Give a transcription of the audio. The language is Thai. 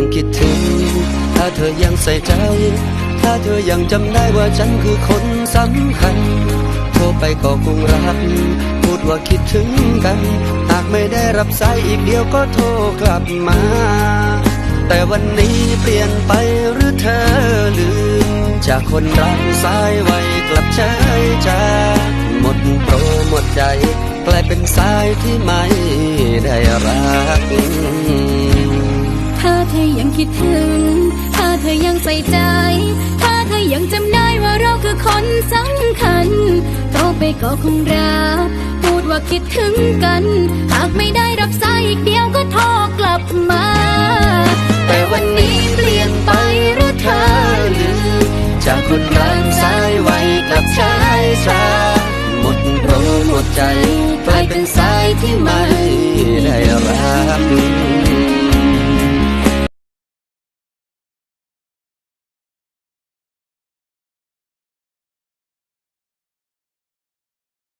ยังคิดถึง ถ้าเธอยังใส่ใจ ถ้าเธอยังจำได้ว่าฉันคือคนสำคัญ โทรไปก็คงรับ พูดว่าคิดถึงกัน หากไม่ได้รับสายอีกเดียวก็โทรกลับมา แต่วันนี้เปลี่ยนไปหรือเธอลืม จากคนรักสายไวกลับเฉยจาหมดโปรหมดใจ กลายเป็นสายที่ไม่ได้รัก เธอยังคิดถึง ถ้าเธอยังใส่ใจ ถ้าเธอยังจำได้ว่าเราคือคนสำคัญโทรไปก็คงรับ พูดว่าคิดถึงกัน หากไม่ได้รับสายอีกเดียวก็โทรกลับมา แต่วันนี้เปลี่ยนไปหรือเธอลืมจากคนรักสายไวกลับชายชาหมดโปรหมดใจกลายเป็นสายที่ไม่ได้รัก